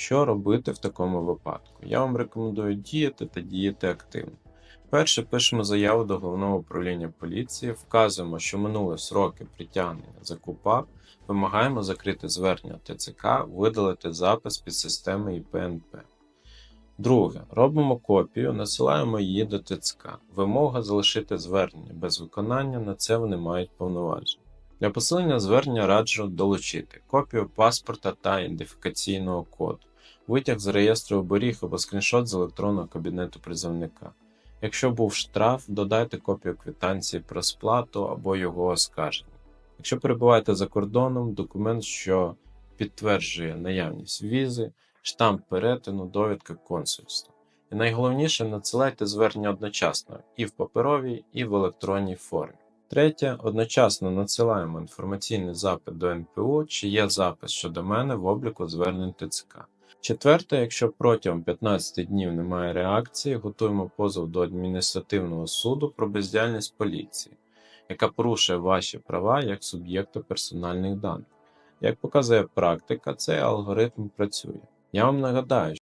Що робити в такому випадку? Я вам рекомендую діяти та діяти активно. Перше, пишемо заяву до головного управління поліції, вказуємо, що минули сроки притягнення за КУПАП, вимагаємо закрити звернення ТЦК, видалити запис під системи ІПНП. Друге, робимо копію, насилаємо її до ТЦК. Вимога залишити звернення без виконання, на це вони мають повноваження. Для посилення звернення раджу долучити копію паспорта та ідентифікаційного коду, витяг з реєстру оберіг або скріншот з електронного кабінету призовника. Якщо був штраф, додайте копію квитанції про сплату або його оскарження. Якщо перебуваєте за кордоном, документ, що підтверджує наявність візи, штамп перетину, довідка консульства. І найголовніше надсилайте звернення одночасно і в паперовій, і в електронній формі. Третє, одночасно надсилаємо інформаційний запит до НПУ, чи є запис щодо мене в обліку звернень ТЦК. Четверте, якщо протягом 15 днів немає реакції, готуємо позов до адміністративного суду про бездіяльність поліції, яка порушує ваші права як суб'єкта персональних даних. Як показує практика, цей алгоритм працює. Я вам нагадаю,